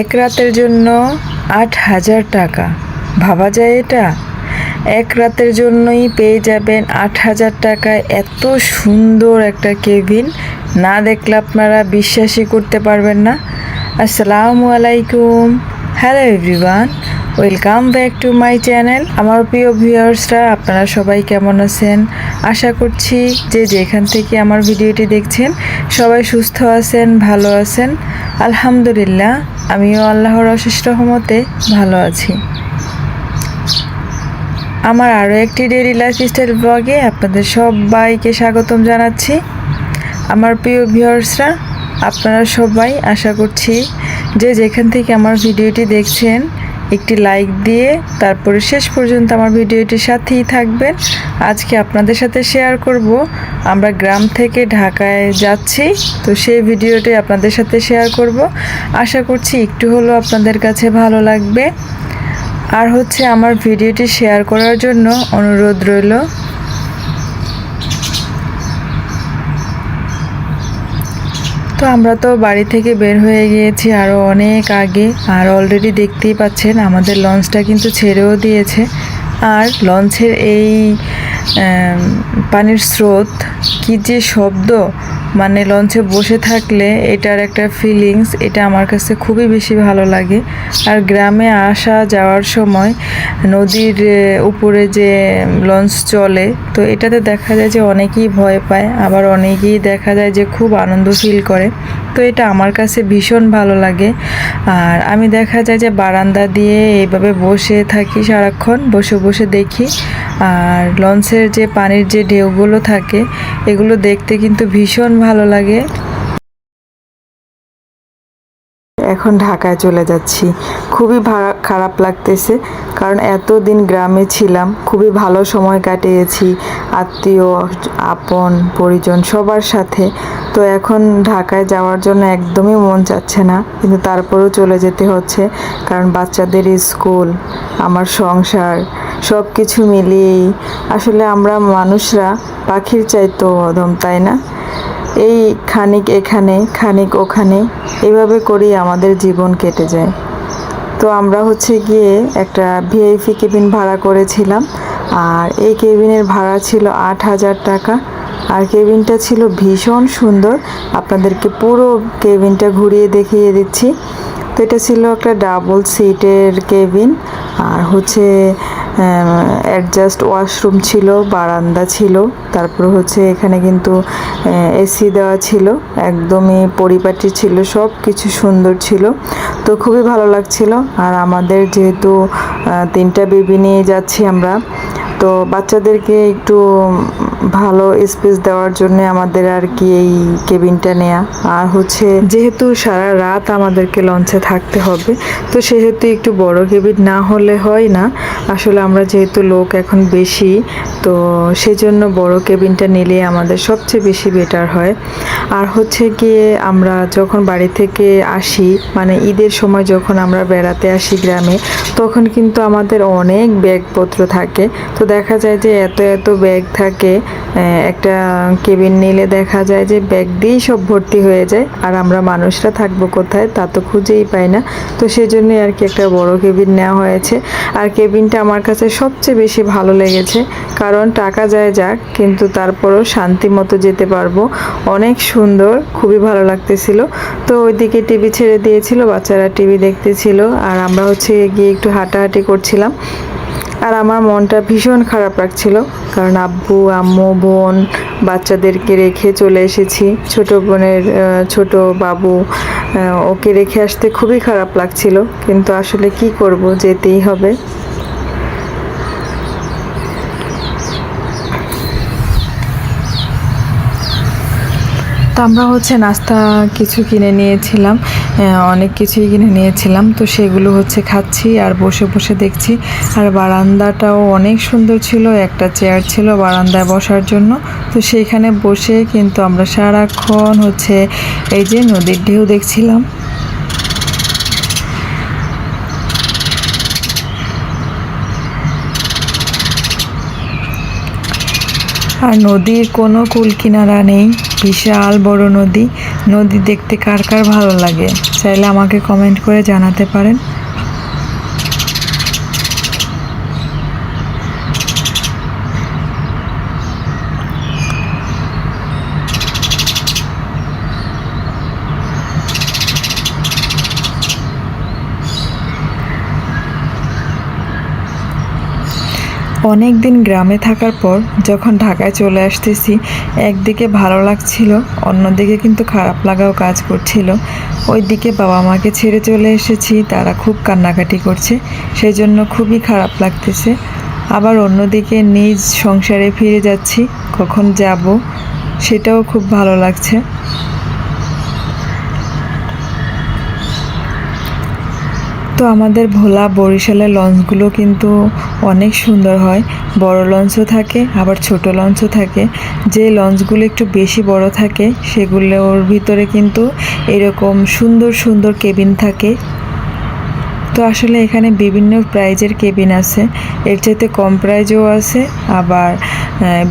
এক রাতের জন্য আট হাজার টাকা। ভাবা যায় এটা? এক রাতের জন্যই পেয়ে যাবেন আট হাজার টাকায় এত সুন্দর একটা কেবিন। না দেখলে আপনারা বিশ্বাসই করতে পারবেন না। আসসালামু আলাইকুম। Hello everyone welcome back to my channel আমার প্রিয় ভিউয়ার্সরা আপনারা সবাই কেমন আছেন? আশা করছি যে যেখান থেকে আমার ভিডিওটি দেখছেন, সবাই সুস্থ আছেন, ভালো আছেন। আলহামদুলিল্লাহ, আমিও আল্লাহর অশেষ রহমতে ভালো আছি। আমার আরও একটি ডেইলি লাইফস্টাইল ব্লগে আপনাদের সবাইকে স্বাগতম জানাচ্ছি। আমার প্রিয় ভিউয়ার্সরা আপনারা সবাই আশা করছি যে যেখান থেকে আমার ভিডিওটি দেখছেন একটি লাইক দিয়ে তারপরে শেষ পর্যন্ত আমার ভিডিওটির সাথেই থাকবেন। আজকে আপনাদের সাথে শেয়ার করব। আমরা গ্রাম থেকে ঢাকায় যাচ্ছি, তো সেই ভিডিওটি আপনাদের সাথে শেয়ার করব। আশা করছি একটু হলেও আপনাদের কাছে ভালো লাগবে। আর হচ্ছে আমার ভিডিওটি শেয়ার করার জন্য অনুরোধ রইল। তো আমরা তো বাড়ি থেকে বের হয়ে গিয়েছি আরও অনেক আগে। আর অলরেডি দেখতেই পাচ্ছেন, আমাদের লঞ্চটা কিন্তু ছেড়েও দিয়েছে। আর লঞ্চের এই পানির স্রোত, কি যে শব্দ মানে লঞ্চে বসে থাকলে এটার একটা ফিলিংস এটা আমার কাছে খুবই বেশি ভালো লাগে। আর গ্রামে আসা যাওয়ার সময় নদীর উপরে যে লঞ্চ চলে, তো এটাতে দেখা যায় যে অনেকেই ভয় পায়, আবার অনেকেই দেখা যায় যে খুব আনন্দ ফিল করে। তো এটা আমার কাছে ভীষণ ভালো লাগে। আর আমি দেখা যায় যে বারান্দা দিয়ে এইভাবে বসে থাকি সারাক্ষণ, বসে বসে দেখি। আর লঞ্চের যে পানির যে ঢেউগুলো থাকে, এগুলো দেখতে কিন্তু ভীষণ ভালো লাগে। এখন ঢাকায় চলে যাচ্ছি। খুবই খারাপ লাগতেছে, কারণ এতদিন গ্রামে ছিলাম, খুবই ভালো সময় কাটিয়েছি, আত্মীয়, আপন, পরিজন সবার সাথে। তো এখন ঢাকায় যাওয়ার জন্য একদমই মন চাচ্ছে না, কিন্তু তারপরেও চলে যেতে হচ্ছে, কারণ বাচ্চাদের স্কুল, আমার সংসার সব কিছু মিলিয়েই। আসলে আমরা মানুষরা পাখির চাইতো অদম তাই না? এই খানিক এখানে, খানিক ওখানে, এভাবে করেই আমাদের জীবন কেটে যায়। তো আমরা হচ্ছে গিয়ে একটা ভিআইপি কেবিন ভাড়া করেছিলাম, আর এই কেবিনের ভাড়া ছিল আট হাজার টাকা। আর কেবিনটা ছিল ভীষণ সুন্দর। আপনাদেরকে পুরো কেবিনটা ঘুরিয়ে দেখিয়ে দিচ্ছি। তো এটা ছিল একটা ডাবল সিটের কেবিন আর হচ্ছে অ্যাডজাস্ট ওয়াশরুম ছিল, বারান্দা ছিল, তারপর হচ্ছে এখানে কিন্তু এসি দেওয়া ছিল, একদমই পরিপাটি ছিল সব কিছু সুন্দর ছিল, তো খুবই ভালো লাগছিল। আর আমাদের যেহেতু তিনটা বেবি নিয়ে যাচ্ছি আমরা, তো বাচ্চাদেরকে একটু ভালো স্পেস দেওয়ার জন্য আমাদের আর কি এই কেবিনটা নেয়া। আর হচ্ছে যেহেতু সারা রাত আমাদেরকে লঞ্চে থাকতে হবে, তো সেহেতু একটু বড় কেবিন না হলে হয় না। আসলে আমরা যেহেতু লোক এখন বেশি, তো সেজন্য বড় কেবিনটা নিলে আমাদের সবচেয়ে বেশি বেটার হয়। আর হচ্ছে গিয়ে আমরা যখন বাড়ি থেকে আসি মানে ঈদের সময় যখন আমরা বেড়াতে আসি গ্রামে, তখন কিন্তু আমাদের অনেক ব্যাগপত্র থাকে। তো দেখা যায় যে এত এত ব্যাগ থাকে একটা কেবিন নিলে দেখা যায় যে ব্যাগ দিয়েই সব ভর্তি হয়ে যায়। আর আমরা মানুষরা থাকব কোথায় তা তো খুঁজেই পাই না। তো সেই জন্যই আর কি একটা বড় কেবিন নেওয়া হয়েছে। আর কেবিনটা আমার কাছে সবচেয়ে বেশি ভালো লেগেছে। কারণ টাকা যায় যাক, কিন্তু তারপরও শান্তি মতো যেতে পারব। অনেক সুন্দর, খুবই ভালো লাগতেছিল। তো ওইদিকে টিভি ছেড়ে দিয়েছিল, বাচ্চারা টিভি দেখতেছিল। আর আমরা হচ্ছে গিয়ে একটু হাঁটাহাঁটি করছিলাম। আর আমার মনটা ভীষণ খারাপ লাগছিল, কারণ আব্বু, আম্মু, বোন বাচ্চাদেরকে রেখে চলে এসেছি। ছোট বোনের ছোট বাবু ওকে রেখে আসতে খুবই খারাপ লাগছিল, কিন্তু আসলে কি করব, যেতেই হবে। তো আমরা হচ্ছে নাস্তা কিছু কিনে নিয়েছিলাম অনেক কিছুই কিনে নিয়েছিলাম। তো সেগুলো হচ্ছে খাচ্ছি আর বসে বসে দেখছি। আর বারান্দাটাও অনেক সুন্দর ছিল, একটা চেয়ার ছিল বারান্দায় বসার জন্য। তো সেইখানে বসে কিন্তু আমরা সারাক্ষণ হচ্ছে এই যে নদীর ঢেউ দেখছিলাম। আর নদীর কোনো কুল কিনারা নেই। বিশাল বড় নদী। নদী দেখতে কার কার ভালো লাগে? চাইলে আমাকে কমেন্ট করে জানাতে পারেন। অনেক দিন গ্রামে থাকার পর যখন ঢাকায় চলে আসতেছি, একদিকে ভালো লাগছিল, অন্যদিকে কিন্তু খারাপ লাগাও কাজ করছিল। ওই দিকে বাবা মাকে ছেড়ে চলে এসেছি, তারা খুব কান্নাকাটি করছে সেই জন্য খুবই খারাপ লাগতেছে। আবার অন্যদিকে নিজ সংসারে ফিরে যাচ্ছি, কখন যাব সেটাও খুব ভালো লাগছে। তো আমাদের ভোলা বরিশালের লঞ্চগুলো কিন্তু অনেক সুন্দর হয়। বড় লঞ্চও থাকে, আবার ছোট লঞ্চও থাকে। যে লঞ্চগুলো একটু বেশি বড় থাকে, সেগুলোর ভিতরে কিন্তু এরকম সুন্দর সুন্দর কেবিন থাকে। তো আসলে এখানে বিভিন্ন প্রাইজের কেবিন আছে। এর চাইতে কম প্রাইজও আছে। আবার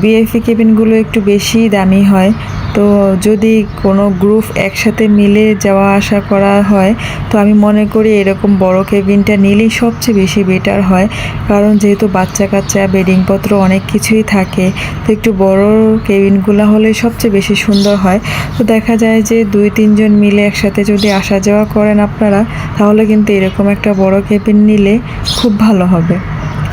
বিএফি কেবিনগুলো একটু বেশি দামি হয়। তো যদি কোনো গ্রুপ একসাথে মিলে যাওয়া আসা করা হয়, তো আমি মনে করি এরকম বড় কেবিনটা নিলেই সবচেয়ে বেশি বেটার হয়। কারণ যেহেতু বাচ্চা কাচ্চা, বেডিংপত্র অনেক কিছুই থাকে, তো একটু বড় কেবিনগুলো হলে সবচেয়ে বেশি সুন্দর হয়। তো দেখা যায় যে দুই, তিনজন মিলে একসাথে যদি আসা যাওয়া করেন আপনারা, তাহলে কিন্তু এরকম একটা বড় কেবিন নিলে খুব ভালো হবে।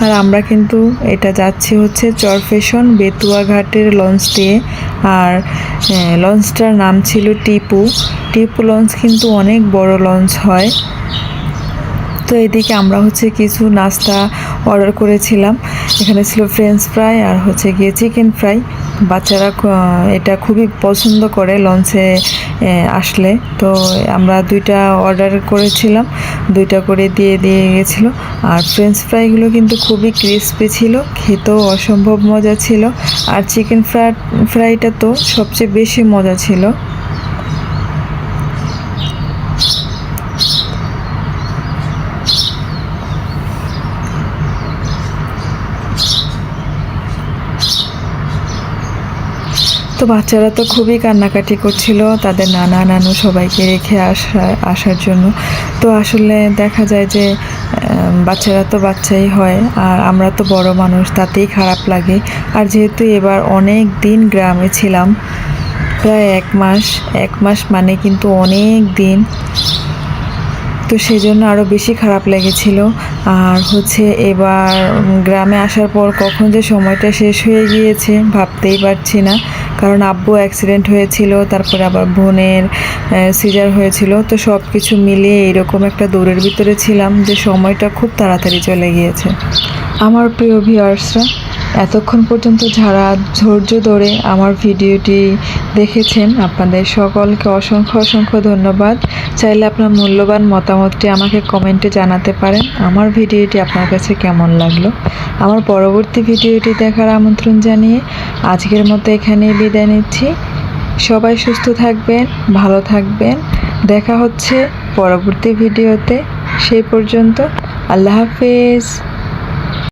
আর আমরা কিন্তু এটা যাচ্ছি হচ্ছে চরফেশন বেতুয়া ঘাটের লঞ্চ দিয়ে। আর লঞ্চটার নাম ছিল টিপু। টিপু লঞ্চ কিন্তু অনেক বড় লঞ্চ হয়। তো এদিকে আমরা হচ্ছে কিছু নাস্তা অর্ডার করেছিলাম। এখানে ছিল ফ্রেঞ্চ ফ্রাই আর হচ্ছে গিয়ে চিকেন ফ্রাই। বাচ্চারা এটা খুবই পছন্দ করে লঞ্চে আসলে। তো আমরা দুইটা অর্ডার করেছিলাম। দুইটা করে দিয়ে দিয়ে গেছিল। আর ফ্রেঞ্চ ফ্রাইগুলো কিন্তু খুবই ক্রিস্পি ছিল, খেতেও অসম্ভব মজা ছিল। আর চিকেন ফ্রাই ফ্রাইটা তো সবচেয়ে বেশি মজা ছিল। তো বাচ্চারা তো খুবই কান্নাকাটি করছিল, তাদের নানা নানু সবাইকে রেখে আসা, আসার জন্য। তো আসলে দেখা যায় যে বাচ্চারা তো বাচ্চাই হয়, আর আমরা তো বড় মানুষ, তাতেই খারাপ লাগে। আর যেহেতু এবার অনেক দিন গ্রামে ছিলাম, প্রায় এক মাস এক মাস মানে কিন্তু অনেক দিন। তো সেই জন্য আরও বেশি খারাপ লেগেছিল। আর হচ্ছে এবার গ্রামে আসার পর কখন যে সময়টা শেষ হয়ে গিয়েছে ভাবতেই পারছি না। কারণ আব্বু অ্যাক্সিডেন্ট হয়েছিল, তারপরে আবার বোনের সিজার হয়েছিল। তো সব কিছু মিলিয়ে এরকম একটা দৌড়ের ভিতরে ছিলাম যে সময়টা খুব তাড়াতাড়ি চলে গিয়েছে। আমার প্রিয় ভিউয়ার্সরা এতক্ষণ পর্যন্ত যারা ধৈর্য ধরে আমার ভিডিওটি দেখেছেন, আপনাদের সকলকে অসংখ্য অসংখ্য ধন্যবাদ। চাইলে আপনার মূল্যবান মতামতটি আমাকে কমেন্টে জানাতে পারেন, আমার ভিডিওটি আপনার কাছে কেমন লাগল। আমার পরবর্তী ভিডিওটি দেখার আমন্ত্রণ জানিয়ে আজকের মতো এখানেই বিদায় নিচ্ছি। সবাই সুস্থ থাকবেন, ভালো থাকবেন। দেখা হচ্ছে পরবর্তী ভিডিওতে। সেই পর্যন্ত আল্লাহ হাফেজ।